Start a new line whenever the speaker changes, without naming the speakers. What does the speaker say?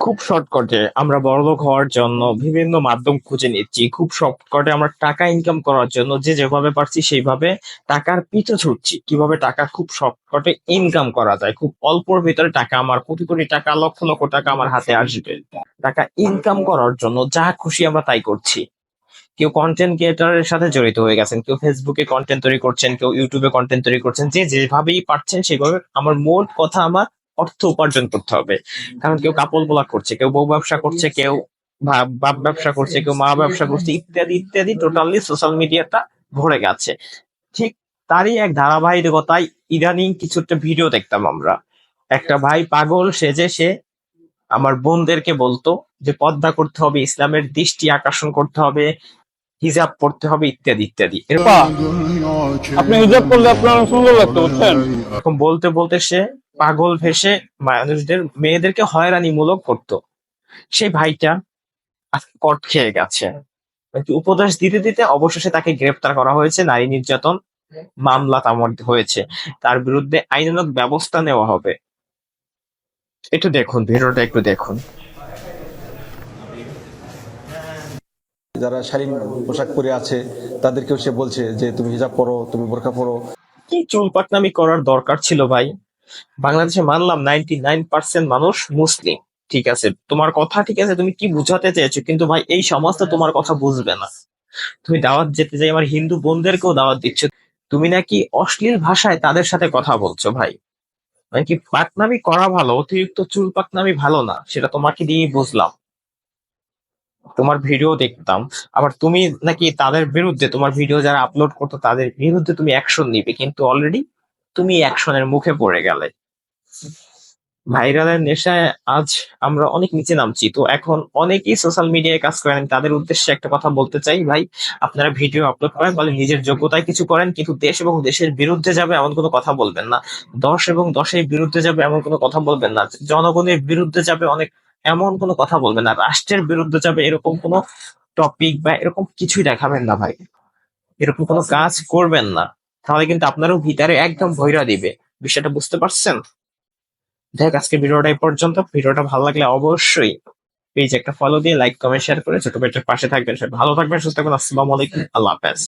খুব শর্টকাটে আমরা বড়লোক হওয়ার জন্য বিভিন্ন মাধ্যম খুঁজে নিচ্ছি। খুব শর্টকাটে আমরা টাকা ইনকাম করার জন্য যে যেভাবে পারছি সেইভাবে টাকার পিছু ছুটছি। কীভাবে টাকা খুব শর্টকাটে ইনকাম করা যায়? খুব অল্পর ভিতরে টাকা আমার কোটি কোটি টাকা, লক্ষ লক্ষ টাকা আমার হাতে আসবে। টাকা ইনকাম করার জন্য যা খুশি আমরা তাই করছি। কেউ কন্টেন্ট ক্রিয়েটারের সাথে জড়িত হয়ে গেছেন, কেউ ফেসবুকে কন্টেন্ট তৈরি করছেন, কেউ ইউটিউবে কন্টেন্ট তৈরি করছেন, যে যেভাবেই পারছেন সেভাবে আমার মোট কথা আমার অর্থ উপার্জন করতে হবে। কারণ কেউ কাপড় বোলা করছে কেউ বউ ব্যবসা করছে কেউ বাপ ব্যবসা করছে কেউ মা ব্যবসা করছে ইত্যাদি ইত্যাদি টোটালি সোশ্যাল মিডিয়াটা ভরে গেছে। ঠিক তারই এক ধারাবাহিকতায় ইদানিং কিছু একটা ভিডিও দেখতাম আমরা। একটা ভাই পাগল সেজে সে আমার বোনদেরকে বলতো যে পদ্মা করতে হবে ইসলামের দৃষ্টি আকর্ষণ করতে হবে হিজাব পড়তে হবে ইত্যাদি ইত্যাদি। এরকম
আপনি হিজাব করলে আপনার সুন্দর লাগতো বুঝছেন?
এরকম বলতে বলতে সে পাগল ভেসে মানুষদের মেয়েদেরকে হয়রানিমূলক করতো। সেই ভাইটা আজকে কট খেয়ে গেছে। উপদেশ দিতে দিতে অবশেষে তাকে গ্রেফতার করা হয়েছে। নারী নির্যাতন মামলা মধ্যে হয়েছে। তার বিরুদ্ধে আইনানুগ ব্যবস্থা নেওয়া হবে। একটু দেখুন ভিডিওটা একটু দেখুন।
যারা শালীন পোশাক পরে আছে তাদেরকেও সে বলছে যে তুমি হিজাব পরো তুমি বোরখা পরো।
কি চুল পাকনামি করার দরকার ছিল ভাই? বাংলাদেশে মানলাম নাইনটি নাইন পার্সেন্ট মানুষ মুসলিম। ঠিক আছে তোমার কথা ঠিক আছে তুমি কি বুঝাতে চেয়েছো কিন্তু ভাই এই সমাজ তোমার কথা বুঝবে না। তুমি দাওয়াত যেতে চাই আমার হিন্দু বোনদেরকেও দাওয়াত দিচ্ছ। তুমি নাকি অশ্লীল ভাষায় তাদের সাথে কথা বলছো ভাই? মানে কি পাকনামি করা ভালো? অতিরিক্ত চুল পাকনামি ভালো না? সেটা তোমাকে দিয়েই বুঝলাম। তোমার ভিডিও দেখতাম। আবার তুমি নাকি তাদের বিরুদ্ধে তোমার ভিডিও যারা আপলোড করতো তাদের বিরুদ্ধে তুমি অ্যাকশন নিবে। কিন্তু অলরেডি তুমি অ্যাকশনের মুখে পড়ে গেলে। ভাইরালের নেশায় আজ আমরা অনেক নিচে নামছি। তো এখন অনেকেই সোশ্যাল মিডিয়ায় কাজ করেন। তাদের উদ্দেশ্যে একটা কথা বলতে চাই, ভাই। আপনারা ভিডিও আপলোড করেন বলে নিজের যোগ্যতায় কিছু করেন, কিন্তু দেশ এবং দেশের বিরুদ্ধে যাবে এমন কোনো কথা বলবেন না। দশ এবং দশের বিরুদ্ধে যাবে এমন কোনো কথা বলবেন না। জনগণের বিরুদ্ধে যাবে অনেক এমন কোনো কথা বলবেন না। রাষ্ট্রের বিরুদ্ধে যাবে এরকম কোনো টপিক বা এরকম কিছুই দেখাবেন না, ভাই। এরকম কোনো কাজ করবেন না। তাহলে কিন্তু আপনারও ভিতরে একদম ভৈরা দিবে। বিষয়টা বুঝতে পারছেন? দেখ আজকে ভিডিওটা এই পর্যন্ত। ভিডিওটা ভালো লাগলে অবশ্যই পেজ একটা ফলো দিয়ে লাইক কমেন্ট শেয়ার করে ছোট পেটের পাশে থাকবেন। ভালো থাকবেন, সুস্থ থাকবেন। আসসালামু আলাইকুম। আল্লাহ হাফেজ।